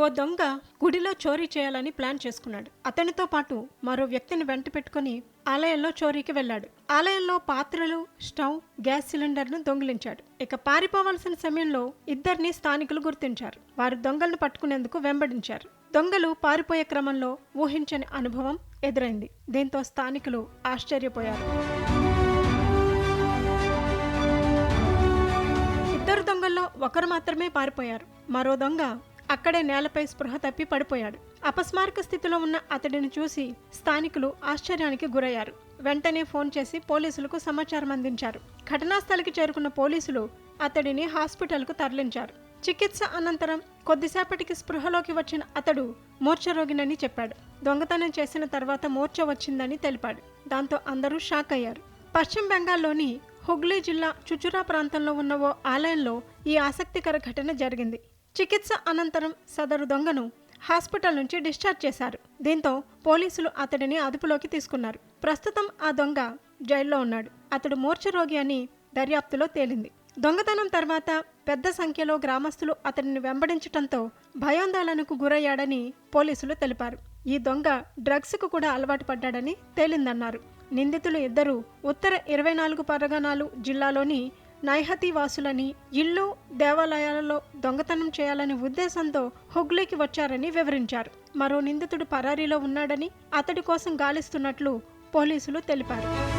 ఓ దొంగ గుడిలో చోరీ చేయాలని ప్లాన్ చేసుకున్నాడు. అతనితో పాటు మరో వ్యక్తిని వెంట పెట్టుకుని ఆలయంలో చోరీకి వెళ్ళాడు. ఆలయంలో పాత్రలు స్టవ్ గ్యాస్ సిలిండర్ను దొంగిలించాడు. ఇక పారిపోవాల్సిన సమయంలో ఇద్దరిని స్థానికులు గుర్తించారు. వారు దొంగలను పట్టుకునేందుకు వెంబడించారు. దొంగలు పారిపోయే క్రమంలో ఊహించని అనుభవం ఎదురైంది. దీంతో స్థానికులు ఆశ్చర్యపోయారు. ఇద్దరు దొంగల్లో ఒకరు మాత్రమే పారిపోయారు. మరో దొంగ అక్కడే నేలపై స్పృహ తప్పి పడిపోయాడు. అపస్మారక స్థితిలో ఉన్న అతడిని చూసి స్థానికులు ఆశ్చర్యానికి గురయ్యారు. వెంటనే ఫోన్ చేసి పోలీసులకు సమాచారం అందించారు. ఘటనా స్థలికి చేరుకున్న పోలీసులు అతడిని హాస్పిటల్కు తరలించారు. చికిత్స అనంతరం కొద్దిసేపటికి స్పృహలోకి వచ్చిన అతడు మూర్ఛరోగినని చెప్పాడు. దొంగతనం చేసిన తర్వాత మూర్ఛ వచ్చిందని తెలిపాడు. దాంతో అందరూ షాక్ అయ్యారు పశ్చిమ బెంగాల్లోని హుగ్లీ జిల్లా చుచురా ప్రాంతంలో ఉన్న ఓ ఆలయంలో ఈ ఆసక్తికర ఘటన జరిగింది. చికిత్స అనంతరం సదరు దొంగను హాస్పిటల్ నుంచి డిశ్చార్జ్ చేశారు. దీంతో పోలీసులు అతడిని అదుపులోకి తీసుకున్నారు. ప్రస్తుతం ఆ దొంగ జైల్లో ఉన్నాడు. అతడు మూర్ఛ రోగి అని దర్యాప్తులో తేలింది. దొంగతనం తర్వాత పెద్ద సంఖ్యలో గ్రామస్తులు అతడిని వెంబడించటంతో భయాందోళనకు గురయ్యాడని పోలీసులు తెలిపారు. ఈ దొంగ డ్రగ్స్కు కూడా అలవాటు పడ్డాడని తేలిందన్నారు. నిందితులు ఇద్దరు ఉత్తర ఇరవై నాలుగు పరగణాలు జిల్లాలోని నైహతి వాసులని ఇళ్ళు దేవాలయాలలో దొంగతనం చేయాలనే ఉద్దేశంతో హుగ్లీకి వచ్చారని వివరించారు. మరో నిందితుడు పరారీలో ఉన్నాడని అతడి కోసం గాలిస్తున్నట్లు పోలీసులు తెలిపారు.